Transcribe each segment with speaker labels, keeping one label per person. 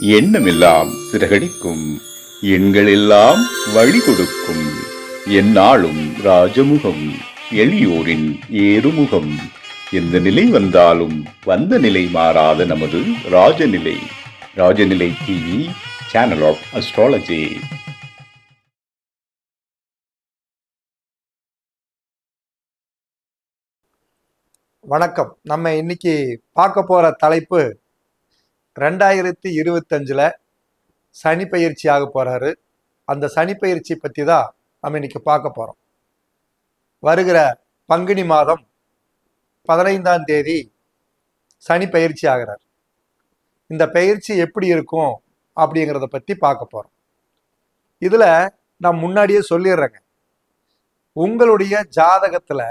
Speaker 1: எண்ணமெல்லாம் சிறகடிக்கும். எண்களெல்லாம் வழி கொடுக்கும் எந்நாளும் ராஜமுகம் எளியோரின் ஏறுமுகம். எந்த நிலை வந்தாலும் வந்த நிலை மாறாத நமது Rajanilai. Rajanilai TV channel of astrology
Speaker 2: வணக்கம். நம்ம இன்னைக்கு பார்க்க போற தலைப்பு ரெண்டாயிரத்தி இருபத்தஞ்சில் சனி பயிற்சி ஆக போகிறாரு அந்த சனி பயிற்சி பற்றி தான் நம்ம இன்னைக்கு பார்க்க போகிறோம் வருகிற பங்குனி மாதம் பதினைந்தாம் தேதி சனி பயிற்சி ஆகிறார். இந்த பயிற்சி எப்படி இருக்கும் அப்படிங்கிறத பற்றி பார்க்க போகிறோம் இதில் நான் முன்னாடியே சொல்லிடுறேங்க. உங்களுடைய ஜாதகத்தில்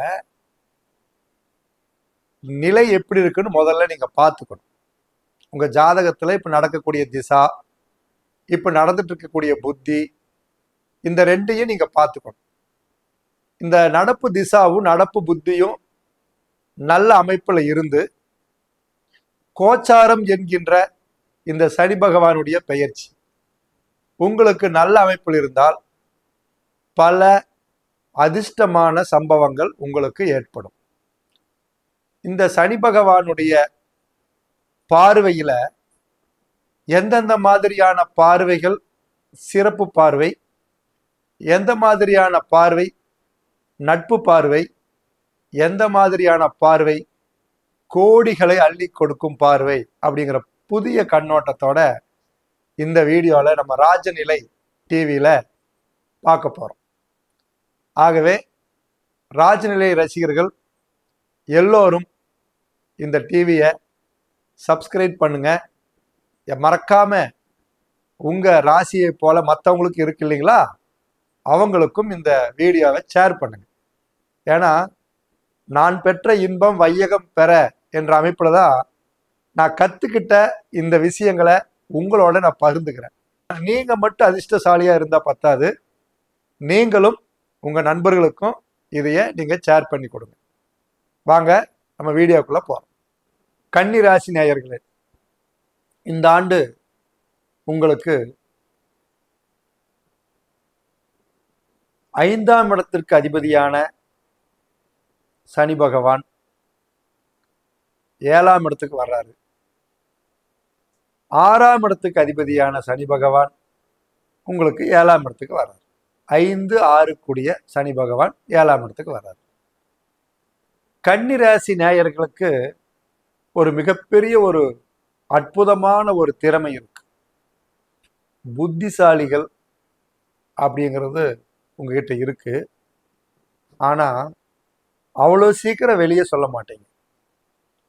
Speaker 2: நிலை எப்படி இருக்குன்னு முதல்ல நீங்கள் பார்த்துக்கணும். உங்கள் ஜாதகத்தில் இப்போ நடக்கக்கூடிய திசா இப்போ நடந்துட்டு இருக்கக்கூடிய புத்தி இந்த ரெண்டையும் நீங்கள் பார்த்துக்கணும். இந்த நடப்பு திசாவும் நடப்பு புத்தியும் நல்ல அமைப்பில் இருந்து கோச்சாரம் என்கின்ற இந்த சனி பகவானுடைய பெயர்ச்சி. உங்களுக்கு நல்ல அமைப்பில் இருந்தால் பல அதிர்ஷ்டமான சம்பவங்கள் உங்களுக்கு ஏற்படும். இந்த சனி பகவானுடைய பார்வையில எந்தெந்த மாதிரியான பார்வைகள் சிறப்பு பார்வை எந்த மாதிரியான பார்வை நட்பு பார்வை எந்த மாதிரியான பார்வை கோடிகளை அள்ளி கொடுக்கும் பார்வை அப்படிங்கிற புதிய கண்ணோட்டத்தோட இந்த வீடியோவில் நம்ம ராஜநிலை டிவியில் பார்க்க போகிறோம் ஆகவே ராஜநிலை ரசிகர்கள் எல்லோரும் இந்த டிவியை சப்ஸ்கிரைப் பண்ணுங்க. எ- மறக்காம உங்க ராசியை போல மற்றவங்களுக்கு இருக்கு இல்லைங்களா? அவங்களுக்கும் இந்த வீடியோவை ஷேர் பண்ணுங்க. ஏன்னா நான் பெற்ற இன்பம் வையகம் பெற என்ற அமைப்பில் தான் நான் கற்றுக்கிட்ட இந்த விஷயங்களை உங்களோட நான் பகிர்ந்துக்கிறேன். நீங்கள் மட்டும் அதிர்ஷ்டசாலியாக இருந்தால் பத்தாது. நீங்களும் உங்கள் நண்பர்களுக்கும் இதையே நீங்கள் ஷேர் பண்ணி கொடுங்க. வாங்க நம்ம வீடியோக்குள்ளே போகிறோம் கன்னிராசி நேயர்களே இந்த ஆண்டு உங்களுக்கு ஐந்தாம் இடத்திற்கு அதிபதியான சனி பகவான் ஏழாம் இடத்துக்கு வர்றாரு. ஆறாம் இடத்துக்கு அதிபதியான சனி பகவான் உங்களுக்கு ஏழாம் இடத்துக்கு வர்றாரு. ஐந்து ஆறு கூடிய சனி பகவான் ஏழாம் இடத்துக்கு வர்றாரு. கன்னிராசி நேயர்களுக்கு ஒரு மிகப்பெரிய ஒரு அற்புதமான ஒரு திறமை இருக்கு. புத்திசாலிகள் அப்படிங்கிறது உங்ககிட்ட இருக்கு. ஆனா அவ்வளோ சீக்கிரம் வெளியே சொல்ல மாட்டீங்க.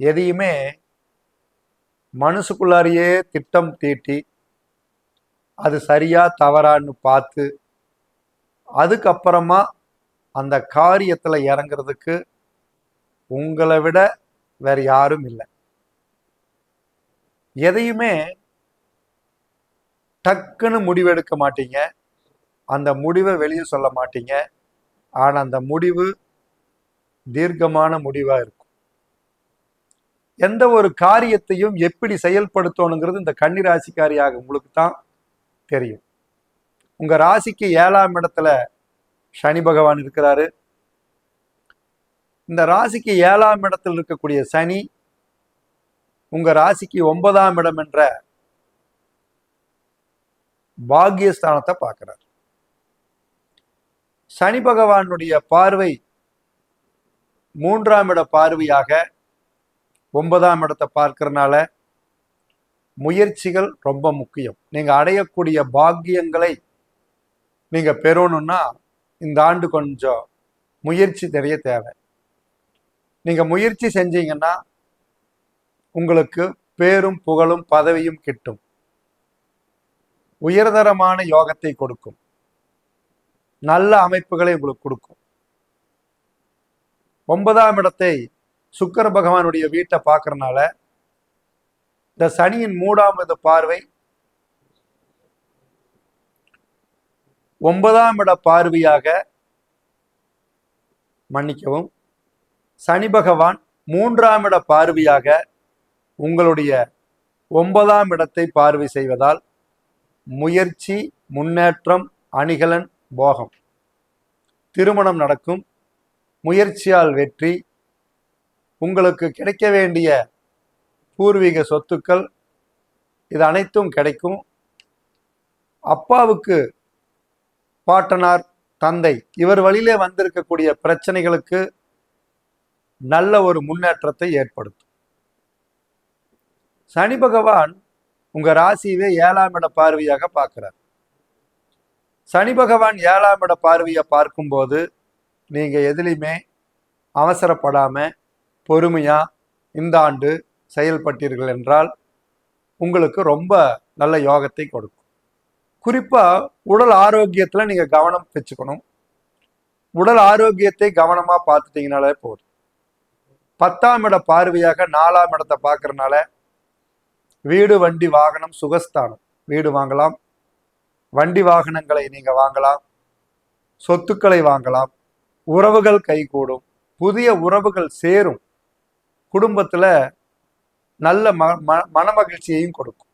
Speaker 2: எதையுமே மனசுக்குள்ளாரியே திட்டம் தீட்டி அது சரியா தவறான்னு பார்த்து அதுக்கப்புறமா அந்த காரியத்தில் இறங்குறதுக்கு உங்களை விட வேற யாரும் இல்லை. எதையுமே டக்குன்னு முடிவெடுக்க மாட்டீங்க. அந்த முடிவை வெளியே சொல்ல மாட்டீங்க. ஆனால் அந்த முடிவு தீர்க்கமான முடிவாக இருக்கும். எந்த ஒரு காரியத்தையும் எப்படி செயல்படுத்தணுங்கிறது இந்த கன்னிராசிக்காரியாக உங்களுக்கு தான் தெரியும். உங்க ராசிக்கு ஏழாம் இடத்துல சனி பகவான் இருக்கிறாரு. இந்த ராசிக்கு ஏழாம் இடத்தில் இருக்கக்கூடிய சனி உங்க ராசிக்கு ஒன்பதாம் இடம் என்ற பாக்கியஸ்தானத்தை பார்க்கிறார். சனி பகவானுடைய பார்வை மூன்றாம் இட பார்வையாக ஒன்பதாம் இடத்தை பார்க்கறனால முயற்சிகள் ரொம்ப முக்கியம். நீங்க அடையக்கூடிய பாக்கியங்களை நீங்க பெறணும்னா இந்த ஆண்டு கொஞ்சம் முயற்சி தெரிய தேவை. நீங்க முயற்சி செஞ்சீங்கன்னா உங்களுக்கு பேரும் புகழும் பதவியும் கிட்டும். உயர்தரமான யோகத்தை கொடுக்கும். நல்ல அமைப்புகளை உங்களுக்கு கொடுக்கும். ஒன்பதாம் இடத்தை சுக்கர பகவானுடைய வீட்டை பார்க்கறனால இந்த சனியின் மூடாவது பார்வை ஒன்பதாம் இட பார்வையாக மன்னிக்கவும் சனி பகவான் மூன்றாம் இட பார்வையாக உங்களுடைய ஒன்பதாம் இடத்தை பார்வை செய்வதால் முயற்சி முன்னேற்றம் அணிகலன் போகம். திருமணம் நடக்கும். முயற்சியால் வெற்றி. உங்களுக்கு கிடைக்க வேண்டிய பூர்வீக சொத்துக்கள் இது அனைத்தும் கிடைக்கும். அப்பாவுக்கு பாட்டனார் தந்தை இவர் வழியிலே வந்திருக்கக்கூடிய பிரச்சனைகளுக்கு நல்ல ஒரு முன்னேற்றத்தை ஏற்படுத்தும். சனி பகவான் உங்க ராசியவே ஏழாம் இட பார்வையாக பார்க்குறார். சனி பகவான் ஏழாம் இட பார்வையை பார்க்கும்போது நீங்கள் எதுலையுமே அவசரப்படாமல் பொறுமையாக இந்த ஆண்டு செயல்பட்டீர்கள் என்றால் உங்களுக்கு ரொம்ப நல்ல யோகத்தை கொடுக்கும். குறிப்பாக உடல் ஆரோக்கியத்தில் நீங்கள் கவனம் வச்சுக்கணும். உடல் ஆரோக்கியத்தை கவனமாக பார்த்துட்டீங்கனாலே போதும். பத்தாம் இட பார்வையாக நாலாம் இடத்தை பார்க்குறனால வீடு வண்டி வாகனம் சுகஸ்தானம். வீடு வாங்கலாம். வண்டி வாகனங்களை நீங்க வாங்கலாம். சொத்துக்களை வாங்கலாம். உறவுகள் கைகூடும். புதிய உறவுகள் சேரும். குடும்பத்துல நல்ல ம ம- மனமகிழ்ச்சியையும் கொடுக்கும்.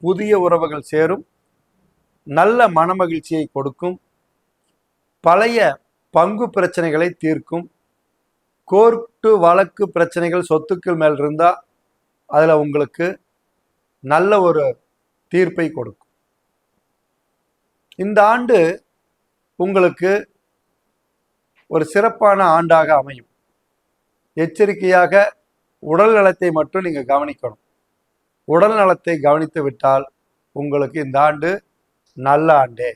Speaker 2: புதிய உறவுகள் சேரும். நல்ல மனமகிழ்ச்சியை கொடுக்கும். பழைய பங்கு பிரச்சனைகளை தீர்க்கும். கோர்ட்டு வழக்கு பிரச்சனைகள் சொத்துக்கள் மேல் இருந்தால் அதில் உங்களுக்கு நல்ல ஒரு தீர்ப்பை கொடுக்கும். இந்த ஆண்டு உங்களுக்கு ஒரு சிறப்பான ஆண்டாக அமையும். எச்சரிக்கையாக உடல் நலத்தை மட்டும் நீங்கள் கவனிக்கணும். உடல் நலத்தை கவனித்து விட்டால் உங்களுக்கு இந்த ஆண்டு நல்ல ஆண்டே.